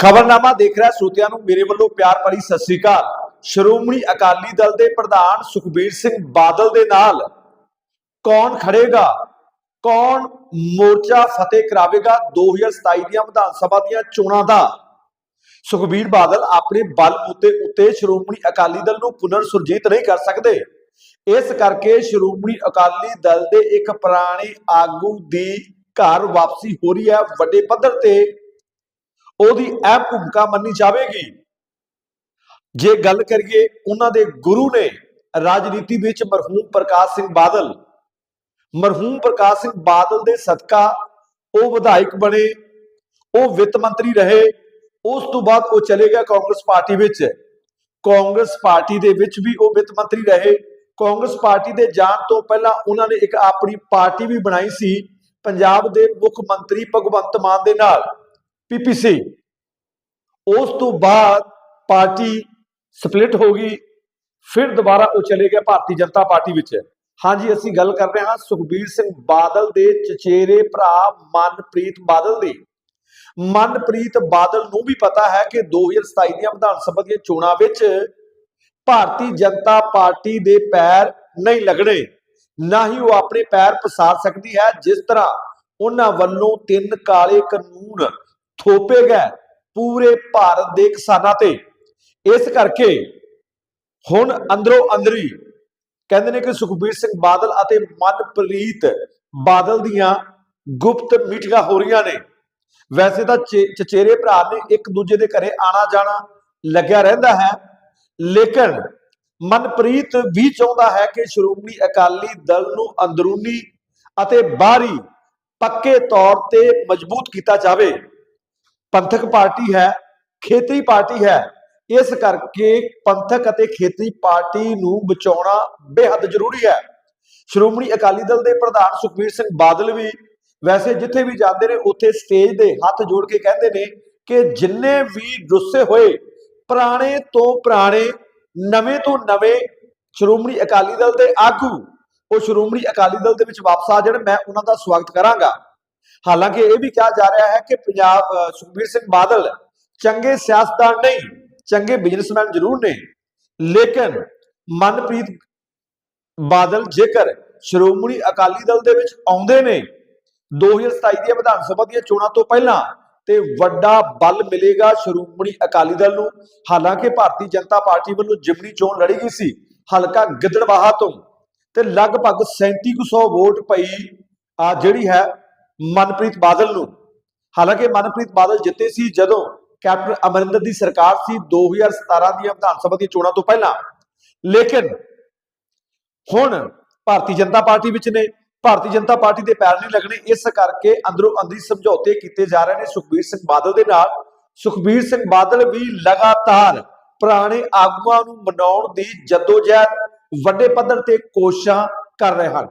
ਖਬਰਨਾਮਾ ਦੇਖ ਰਿਹਾ ਸਰੋਤਿਆਂ ਨੂੰ ਮੇਰੇ ਵੱਲੋਂ ਪਿਆਰ ਭਰੀ ਸਤਿ ਸ੍ਰੀ ਅਕਾਲ। ਸ਼੍ਰੋਮਣੀ ਅਕਾਲੀ ਦਲ ਦੇ ਪ੍ਰਧਾਨ ਸੁਖਬੀਰ ਸਿੰਘ ਬਾਦਲ ਦੇ ਨਾਲ ਕੌਣ ਖੜੇਗਾ? ਕੌਣ ਮੋਰਚਾ ਫਤਿਹ ਕਰਾਵੇਗਾ? 2027 ਦੀਆਂ ਵਿਧਾਨ ਸਭਾ ਦੀਆਂ ਚੋਣਾਂ ਦਾ। ਸੁਖਬੀਰ ਬਾਦਲ ਆਪਣੇ ਬਲ ਬੂਤੇ ਉੱਤੇ ਸ਼੍ਰੋਮਣੀ ਅਕਾਲੀ ਦਲ ਨੂੰ ਪੁਨਰ ਸੁਰਜੀਤ ਨਹੀਂ ਕਰ ਸਕਦੇ। ਇਸ ਕਰਕੇ ਸ਼੍ਰੋਮਣੀ ਅਕਾਲੀ ਦਲ ਦੇ ਇੱਕ ਪੁਰਾਣੇ ਆਗੂ ਦੀ ਘਰ ਵਾਪਸੀ ਹੋ ਰਹੀ ਹੈ। ਵੱਡੇ ਪੱਧਰ ਤੇ ਉਹਦੀ ਅਹਿਮ ਭੂਮਿਕਾ ਮੰਨੀ ਜਾਵੇਗੀ। ਜੇ ਗੱਲ ਕਰੀਏ ਉਹਨਾਂ ਦੇ ਗੁਰੂ ਨੇ ਰਾਜਨੀਤੀ ਵਿੱਚ ਮਰਹੂਮ ਪ੍ਰਕਾਸ਼ ਸਿੰਘ ਬਾਦਲ, ਮਰਹੂਮ ਪ੍ਰਕਾਸ਼ ਸਿੰਘ ਬਾਦਲ ਦੇ ਸਦਕਾ ਉਹ ਵਿਧਾਇਕ ਬਣੇ, ਉਹ ਵਿੱਤ ਮੰਤਰੀ ਰਹੇ, ਉਸ ਤੋਂ ਬਾਅਦ ਉਹ ਚਲੇ ਗਿਆ ਕਾਂਗਰਸ ਪਾਰਟੀ ਵਿੱਚ। ਕਾਂਗਰਸ ਪਾਰਟੀ ਦੇ ਵਿੱਚ ਵੀ ਉਹ ਵਿੱਤ ਮੰਤਰੀ ਰਹੇ। ਕਾਂਗਰਸ ਪਾਰਟੀ ਦੇ ਜਾਣ ਤੋਂ ਪਹਿਲਾਂ ਉਹਨਾਂ ਨੇ ਇੱਕ ਆਪਣੀ ਪਾਰਟੀ ਵੀ ਬਣਾਈ ਸੀ, ਪੰਜਾਬ ਦੇ ਮੁੱਖ ਮੰਤਰੀ ਭਗਵੰਤ ਮਾਨ ਦੇ ਨਾਲ। ਪੀਪੀਸੀ ਉਸ ਤੋਂ ਬਾਅਦ ਪਾਰਟੀ ਸਪਲਿਟ ਹੋ ਗਈ, ਫਿਰ ਦੁਬਾਰਾ ਉਹ ਚਲੇ ਗਏ ਭਾਰਤੀ ਜਨਤਾ ਪਾਰਟੀ ਵਿੱਚ। ਹਾਂਜੀ, ਅਸੀਂ ਗੱਲ ਕਰ ਰਹੇ ਹਾਂ ਸੁਖਬੀਰ ਸਿੰਘ ਬਾਦਲ ਦੇ ਚਚੇਰੇ ਭਰਾ ਮਨਪ੍ਰੀਤ ਬਾਦਲ ਦੀ। ਮਨਪ੍ਰੀਤ ਬਾਦਲ ਨੂੰ ਵੀ ਪਤਾ ਹੈ ਕਿ 2027 ਦੀਆਂ ਵਿਧਾਨ ਸਭਾ ਦੀਆਂ ਚੋਣਾਂ ਵਿੱਚ ਭਾਰਤੀ ਜਨਤਾ ਪਾਰਟੀ ਦੇ ਪੈਰ ਨਹੀਂ ਲੱਗਣੇ। ਨਾ ਹੀ ਉਹ ਆਪਣੇ ਪੈਰ ਪਸਾਰ ਸਕਦੀ ਹੈ, ਜਿਸ ਤਰ੍ਹਾਂ ਉਹਨਾਂ ਵੱਲੋਂ ਤਿੰਨ ਕਾਲੇ ਕਾਨੂੰਨ ਥੋਪੇ ਗਏ ਪੂਰੇ ਭਾਰਤ ਦੇ ਕਿਸਾਨਾਂ ਤੇ। ਇਸ ਕਰਕੇ ਹੁਣ ਅੰਦਰੋਂ ਅੰਦਰੀ ਕਹਿੰਦੇ ਨੇ ਕਿ ਸੁਖਬੀਰ ਸਿੰਘ ਬਾਦਲ ਅਤੇ ਮਨਪ੍ਰੀਤ ਬਾਦਲ ਦੀਆਂ ਗੁਪਤ ਮੀਟਿੰਗਾਂ ਹੋ ਰਹੀਆਂ ਨੇ। ਵੈਸੇ ਤਾਂ ਚੇ- ਚਚੇਰੇ ਭਰਾ ਨੇ ਇੱਕ ਦੂਜੇ ਦੇ ਘਰੇ ਆਣਾ ਜਾਣਾ ਲੱਗਿਆ ਰਹਿੰਦਾ ਹੈ। ਲੇਕਿਨ ਮਨਪ੍ਰੀਤ ਵੀ ਚਾਹੁੰਦਾ ਹੈ ਕਿ ਸ਼੍ਰੋਮਣੀ ਅਕਾਲੀ ਦਲ ਨੂੰ ਅੰਦਰੂਨੀ ਅਤੇ ਬਾਹਰੀ ਪੱਕੇ ਤੌਰ ਤੇ ਮਜ਼ਬੂਤ ਕੀਤਾ ਜਾਵੇ। ਪੰਥਕ ਪਾਰਟੀ ਹੈ, ਖੇਤਰੀ ਪਾਰਟੀ ਹੈ। ਇਸ ਕਰਕੇ ਪੰਥਕ ਅਤੇ ਖੇਤਰੀ ਪਾਰਟੀ ਨੂੰ ਬਚਾਉਣਾ ਬੇहद ਜ਼ਰੂਰੀ ਹੈ। ਸ਼੍ਰੋਮਣੀ ਅਕਾਲੀ ਦਲ ਦੇ ਪ੍ਰਧਾਨ ਸੁਖਬੀਰ ਸਿੰਘ ਬਾਦਲ ਵੀ ਵੈਸੇ ਜਿੱਥੇ ਵੀ ਜਾਂਦੇ ਨੇ, ਉੱਥੇ ਸਟੇਜ ਦੇ ਹੱਥ ਜੋੜ ਕੇ ਕਹਿੰਦੇ ਨੇ ਕਿ ਜਿੰਨੇ ਵੀ ਰੁੱਸੇ ਹੋਏ, ਪੁਰਾਣੇ ਤੋਂ ਪੁਰਾਣੇ, ਨਵੇਂ ਤੋਂ ਨਵੇਂ ਸ਼੍ਰੋਮਣੀ ਅਕਾਲੀ ਦਲ ਦੇ ਆਗੂ, ਉਹ ਸ਼੍ਰੋਮਣੀ ਅਕਾਲੀ ਦਲ ਦੇ ਵਿੱਚ ਵਾਪਸ ਆ ਜਾਣ, ਮੈਂ ਉਹਨਾਂ ਦਾ ਸਵਾਗਤ ਕਰਾਂਗਾ। ਹਾਲਾਂਕਿ ਇਹ ਵੀ ਕਿਹਾ ਜਾ ਰਿਹਾ ਹੈ ਕਿ ਪੰਜਾਬ ਸੁਖਬੀਰ ਸਿੰਘ ਬਾਦਲ ਚੰਗੇ ਸਿਆਸਤਦਾਨ ਨਹੀਂ, ਚੰਗੇ ਬਿਜ਼ਨਸਮੈਨ ਜ਼ਰੂਰ ਨੇ, ਲੇਕਿਨ ਮਨਪ੍ਰੀਤ ਬਾਦਲ ਜੇਕਰ ਸ਼੍ਰੋਮਣੀ ਅਕਾਲੀ ਦਲ ਦੇ ਵਿੱਚ ਆਉਂਦੇ ਨੇ 2027 ਦੀਆਂ ਵਿਧਾਨ ਸਭਾ ਦੀਆਂ ਚੋਣਾਂ ਤੋਂ ਪਹਿਲਾਂ ਤੇ ਵੱਡਾ ਬਲ ਮਿਲੇਗਾ ਸ਼੍ਰੋਮਣੀ ਅਕਾਲੀ ਦਲ ਨੂੰ। ਹਾਲਾਂਕਿ ਭਾਰਤੀ ਜਨਤਾ ਪਾਰਟੀ ਵੱਲੋਂ ਜਿਮਨੀ ਚੋਣ ਲੜੀ ਗਈ ਸੀ, ਹਲਕਾ ਗਿੱਦੜਬਾਹਾ ਤੋਂ, ਤੇ ਲਗਭਗ 3700 ਵੋਟ ਪਈ ਆ ਜਿਹੜੀ ਹੈ ਮਨਪ੍ਰੀਤ ਬਾਦਲ ਨੂੰ। ਹਾਲਾਂਕਿ ਮਨਪ੍ਰੀਤ ਬਾਦਲ ਜਿੱਤੇ ਸੀ ਜਦੋਂ ਕੈਪਟਨ ਅਮਰਿੰਦਰ ਦੀ ਸਰਕਾਰ ਸੀ 2017 ਦੀਆਂ ਵਿਧਾਨ ਸਭਾ ਦੀਆਂ ਚੋਣਾਂ ਤੋਂ ਪਹਿਲਾਂ। ਲੇਕਿਨ ਹੁਣ ਭਾਰਤੀ ਜਨਤਾ ਪਾਰਟੀ ਵਿੱਚ ਨੇ। ਭਾਰਤੀ ਜਨਤਾ ਪਾਰਟੀ ਦੇ ਪੈਰ ਨਹੀਂ ਲੱਗਣੇ। ਇਸ ਕਰਕੇ ਅੰਦਰੋਂ ਅੰਦਰੀ ਸਮਝੌਤੇ ਕੀਤੇ ਜਾ ਰਹੇ ਨੇ ਸੁਖਬੀਰ ਸਿੰਘ ਬਾਦਲ ਦੇ ਨਾਲ। ਸੁਖਬੀਰ ਸਿੰਘ ਬਾਦਲ ਵੀ ਲਗਾਤਾਰ ਪੁਰਾਣੇ ਆਗੂਆਂ ਨੂੰ ਮਨਾਉਣ ਦੀ ਜਦੋਜਹਿਦ, ਵੱਡੇ ਪੱਧਰ ਤੇ ਕੋਸ਼ਿਸ਼ਾਂ ਕਰ ਰਹੇ ਹਨ।